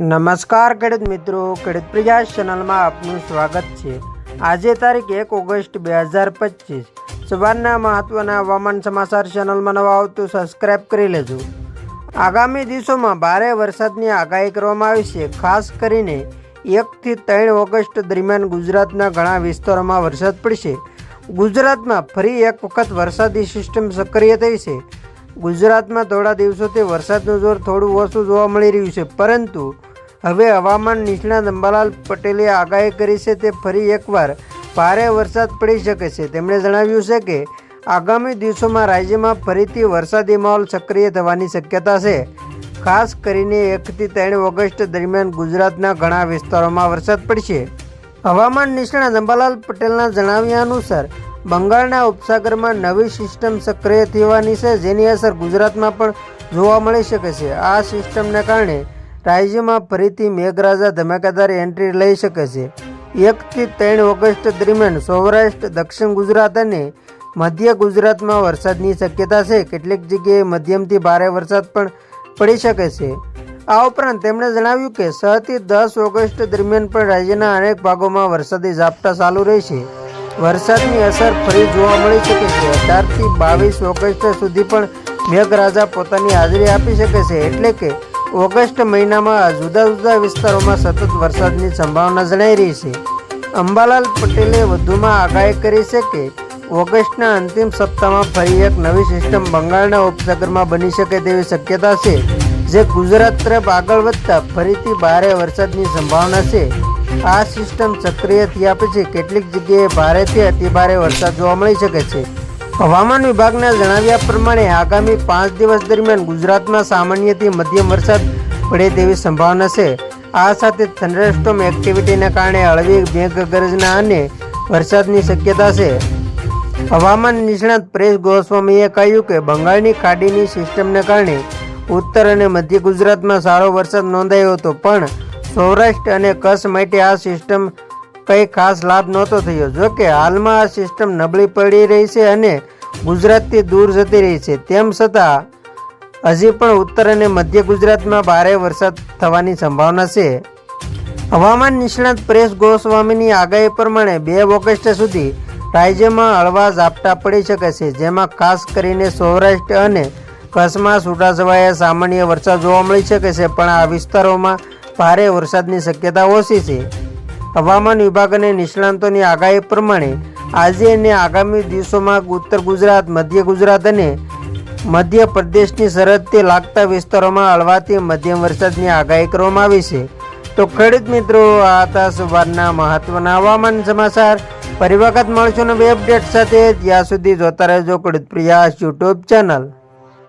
નમસ્કાર ખેડૂત મિત્રો, ખેડૂત પ્રજા ચેનલમાં આપનું સ્વાગત છે. આજે તારીખ એક ઓગસ્ટ બે હજાર પચીસ. સવારના મહત્વના હવામાન સમાચાર ચેનલમાં નવા આવતું સબસ્ક્રાઈબ કરી લેજો. આગામી દિવસોમાં ભારે વરસાદની આગાહી કરવામાં આવી છે. ખાસ કરીને એકથી ત્રણ ઓગસ્ટ દરમિયાન ગુજરાતના ઘણા વિસ્તારોમાં વરસાદ પડશે. ગુજરાતમાં ફરી એક વખત વરસાદી સિસ્ટમ સક્રિય થઈ છે. ગુજરાતમાં થોડા દિવસોથી વરસાદનું જોર થોડું ઓછું જોવા મળી રહ્યું છે. પરંતુ હવે હવામાન નિષ્ણાત અંબાલાલ પટેલે આગાહી કરી છે તે ફરી એકવાર ભારે વરસાદ પડી શકે છે. તેમણે જણાવ્યું છે કે, આગામી દિવસોમાં રાજ્યમાં ફરીથી વરસાદી માહોલ સક્રિય થવાની શક્યતા છે. ખાસ કરીને એકથી ત્રણ ઓગસ્ટ દરમિયાન ગુજરાતના ઘણા વિસ્તારોમાં વરસાદ પડશે. હવામાન નિષ્ણાત અંબાલાલ પટેલના જણાવ્યા અનુસાર, બંગાળના ઉપસાગરમાં નવી સિસ્ટમ સક્રિય થવાની છે, જેની અસર ગુજરાતમાં પણ જોવા મળી શકે છે. આ સિસ્ટમને કારણે રાજ્યમાં ફરીથી મેઘરાજા ધમાકેદાર એન્ટ્રી લઈ શકે છે. એકથી ત્રણ ઓગસ્ટ દરમિયાન સૌરાષ્ટ્ર, દક્ષિણ ગુજરાત અને મધ્ય ગુજરાતમાં વરસાદની શક્યતા છે. કેટલીક જગ્યાએ મધ્યમથી ભારે વરસાદ પણ પડી શકે છે. આ ઉપરાંત તેમણે જણાવ્યું કે છ દસ ઓગસ્ટ દરમિયાન પણ રાજ્યના અનેક ભાગોમાં વરસાદી ઝાપટા ચાલુ રહેશે. વરસાદની અસર ફરી જોવા મળી શકે છે. અઢારથી બાવીસ ઓગસ્ટ સુધી પણ મેઘરાજા પોતાની હાજરી આપી શકે છે. એટલે કે ઓગસ્ટ મહિનામાં જુદા જુદા વિસ્તારોમાં સતત વરસાદની સંભાવના જણાઈ રહી છે. અંબાલાલ પટેલે વધુમાં આગાહી કરી છે કે, ઓગસ્ટના અંતિમ સપ્તાહમાં ફરી એક નવી સિસ્ટમ બંગાળના ઉપસાગરમાં બની શકે તેવી શક્યતા છે, જે ગુજરાત તરફ આગળ વધતા ફરીથી ભારે વરસાદની સંભાવના છે. આ સિસ્ટમ સક્રિય થયા પછી કેટલીક જગ્યાએ ભારેથી અતિભારે વરસાદ જોવા મળી શકે છે. હવામાન વિભાગના જણાવ્યા પ્રમાણે આગામી પાંચ દિવસ દરમિયાન ગુજરાતમાં સામાન્યથી મધ્યમ વરસાદ પડે તેવી સંભાવના છે. આ સાથે થંડરસ્ટોમ એક્ટિવિટીના કારણે હળવી મેઘગર્જના અને વરસાદની શક્યતા છે. હવામાન નિષ્ણાત પ્રેસ ગોસ્વામીએ કહ્યું કે બંગાળની ખાડીની સિસ્ટમને કારણે ઉત્તર અને મધ્ય ગુજરાતમાં સારો વરસાદ નોંધાયો હતો, પણ સૌરાષ્ટ્ર અને કચ્છ માટે આ સિસ્ટમ કંઈ ખાસ લાભ નહોતો થયો. જો કે હાલમાં આ સિસ્ટમ નબળી પડી રહી છે અને ગુજરાતથી દૂર જતી રહી છે. તેમ છતાં, હજી પણ ઉત્તર અને મધ્ય ગુજરાતમાં ભારે વરસાદ થવાની સંભાવના છે. હવામાન નિષ્ણાત પ્રેસ ગોસ્વામીની આગાહી પ્રમાણે બે ઓગસ્ટ સુધી રાજ્યમાં હળવા ઝાપટા પડી શકે છે, જેમાં ખાસ કરીને સૌરાષ્ટ્ર અને કચ્છમાં છૂટાછવાયા સામાન્ય વરસાદ જોવા મળી શકે છે, પણ આ વિસ્તારોમાં ભારે વરસાદની શક્યતા ઓછી છે. હવામાન વિભાગ અને નિષ્ણાંતોની આગાહી પ્રમાણે આજે અને આગામી દિવસોમાં ઉત્તર ગુજરાત, મધ્ય ગુજરાત અને મધ્ય પ્રદેશની સરહદથી લાગતા વિસ્તારોમાં હળવાથી મધ્યમ વરસાદની આગાહી કરવામાં આવી છે. તો ખેડૂત મિત્રો, આ હતા સવારના મહત્વના હવામાન સમાચાર. ફરી વખત મળશું નવી અપડેટ સાથે. ત્યાં સુધી જોતા રહેજો ખેડૂત પ્રિયાસ યુટ્યુબ ચેનલ.